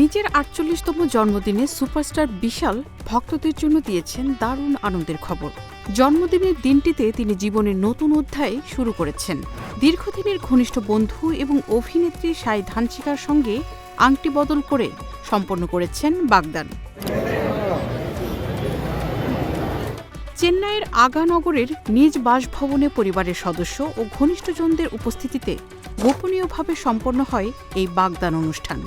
নিজের আটচল্লিশতম জন্মদিনে সুপারস্টার বিশাল ভক্তদের জন্য দিয়েছেন দারুণ আনন্দের খবর। জন্মদিনের দিনটিতে তিনি জীবনের নতুন অধ্যায় শুরু করেছেন। দীর্ঘদিনের ঘনিষ্ঠ বন্ধু এবং অভিনেত্রী সাই ধানচিকার সঙ্গে আংটি বদল করে সম্পন্ন করেছেন বাগদান। চেন্নাইয়ের আগানগরের নিজ বাসভবনে পরিবারের সদস্য ও ঘনিষ্ঠজনদের উপস্থিতিতে গোপনীয়ভাবে সম্পন্ন হয় এই বাগদান অনুষ্ঠান।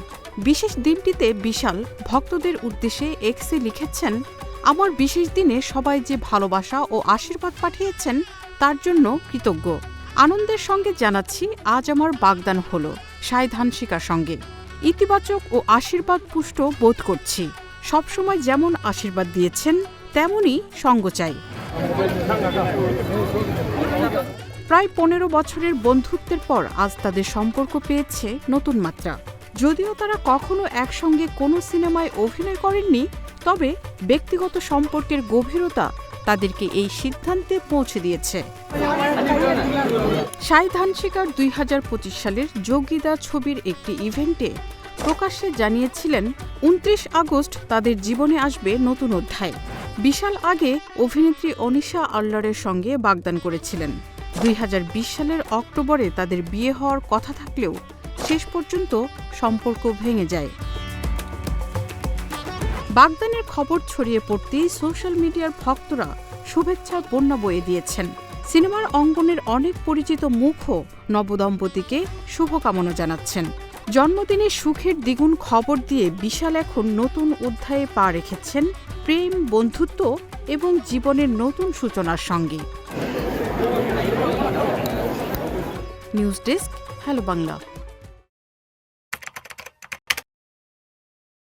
বিশেষ দিনটিতে বিশাল ভক্তদের উদ্দেশ্যে এক্সে লিখেছেন, আমার বিশেষ দিনে সবাই যে ভালোবাসা ও আশীর্বাদ পাঠিয়েছেন, তার জন্য কৃতজ্ঞ। আনন্দের সঙ্গে জানাচ্ছি, আজ আমার বাগদান হল সাই ধানশিকার সঙ্গে। ইতিবাচক ও আশীর্বাদ পুষ্ট বোধ করছি। সবসময় যেমন আশীর্বাদ দিয়েছেন, তেমনই সঙ্গ চাই। প্রায় পনেরো বছরের বন্ধুত্বের পর আজ তাদের সম্পর্ক পেয়েছে নতুন মাত্রা। যদিও তারা কখনো একসঙ্গে কোনো সিনেমায় অভিনয় করেননি, তবে ব্যক্তিগত সম্পর্কের গভীরতা তাদেরকে এই সিদ্ধান্তে পৌঁছে দিয়েছে। সাই ধানশিকার দুই সালের যোগিদা ছবির একটি ইভেন্টে প্রকাশ্যে জানিয়েছিলেন, উনত্রিশ আগস্ট তাদের জীবনে আসবে নতুন অধ্যায়। বিশাল আগে অভিনেত্রী অনিশা আল্লারের সঙ্গে বাগদান করেছিলেন। দুই হাজার বিশ সালের অক্টোবরে তাদের বিয়ে হওয়ার কথা থাকলেও শেষ পর্যন্ত সম্পর্ক ভেঙে যায়। বাগদানের খবর ছড়িয়ে পড়তেই সোশ্যাল মিডিয়ার ভক্তরা শুভেচ্ছার বন্যা বয়ে দিয়েছেন। সিনেমার অঙ্গনের অনেক পরিচিত মুখও নবদম্পতিকে শুভকামনা জানাচ্ছেন। জন্মদিনে সুখের দ্বিগুণ খবর দিয়ে বিশাল এখন নতুন অধ্যায়ে পা রেখেছেন প্রেম, বন্ধুত্ব এবং জীবনের নতুন সূচনার সঙ্গে। News desk, hello Bangla.